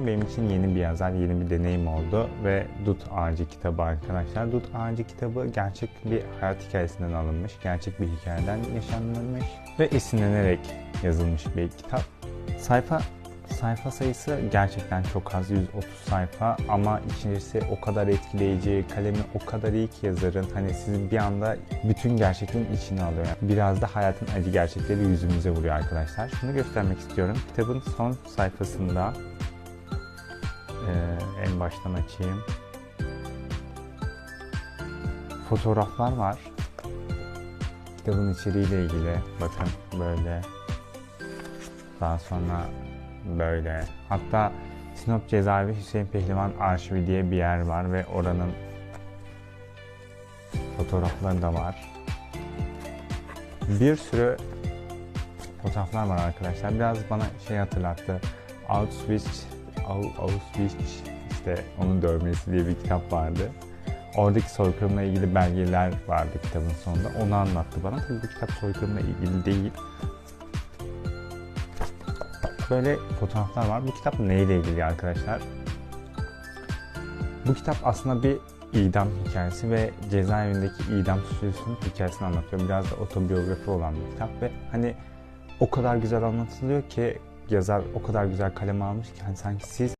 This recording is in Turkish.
Benim için yeni bir yazar, yeni bir deneyim oldu ve Dut Ağacı kitabı arkadaşlar. Dut Ağacı kitabı gerçek bir hayat hikayesinden alınmış, gerçek bir hikayeden yaşanmış ve esinlenerek yazılmış bir kitap. Sayfa sayfa sayısı gerçekten çok az, 130 sayfa ama içerisi o kadar etkileyici, kalemi o kadar iyi ki yazarın. Hani sizi bir anda bütün gerçekliğin içine alıyor. Yani biraz da hayatın acı gerçekleri yüzümüze vuruyor arkadaşlar. Şunu göstermek istiyorum. Kitabın son sayfasında ee, en baştan açayım. Fotoğraflar var. Kitabın içeriğiyle ilgili. Bakın böyle. Daha sonra böyle. Hatta Sinop Cezaevi Hüseyin Pehlivan Arşivi diye bir yer var ve oranın fotoğrafları da var. Bir sürü fotoğraflar var arkadaşlar. Biraz bana şey hatırlattı. Auschwitz Au- Auschwitz işte onun dövmesi diye bir kitap vardı. Oradaki soykırımla ilgili belgeler vardı kitabın sonunda. Onu anlattı bana. Tabii bu kitap soykırımla ilgili değil. Böyle fotoğraflar var. Bu kitap neyle ilgili arkadaşlar? Bu kitap aslında bir idam hikayesi ve cezaevindeki idam suçlusunun hikayesini anlatıyor. Biraz da otobiyografi olan bir kitap ve hani o kadar güzel anlatılıyor ki yazar o kadar güzel kaleme almış ki hani sanki siz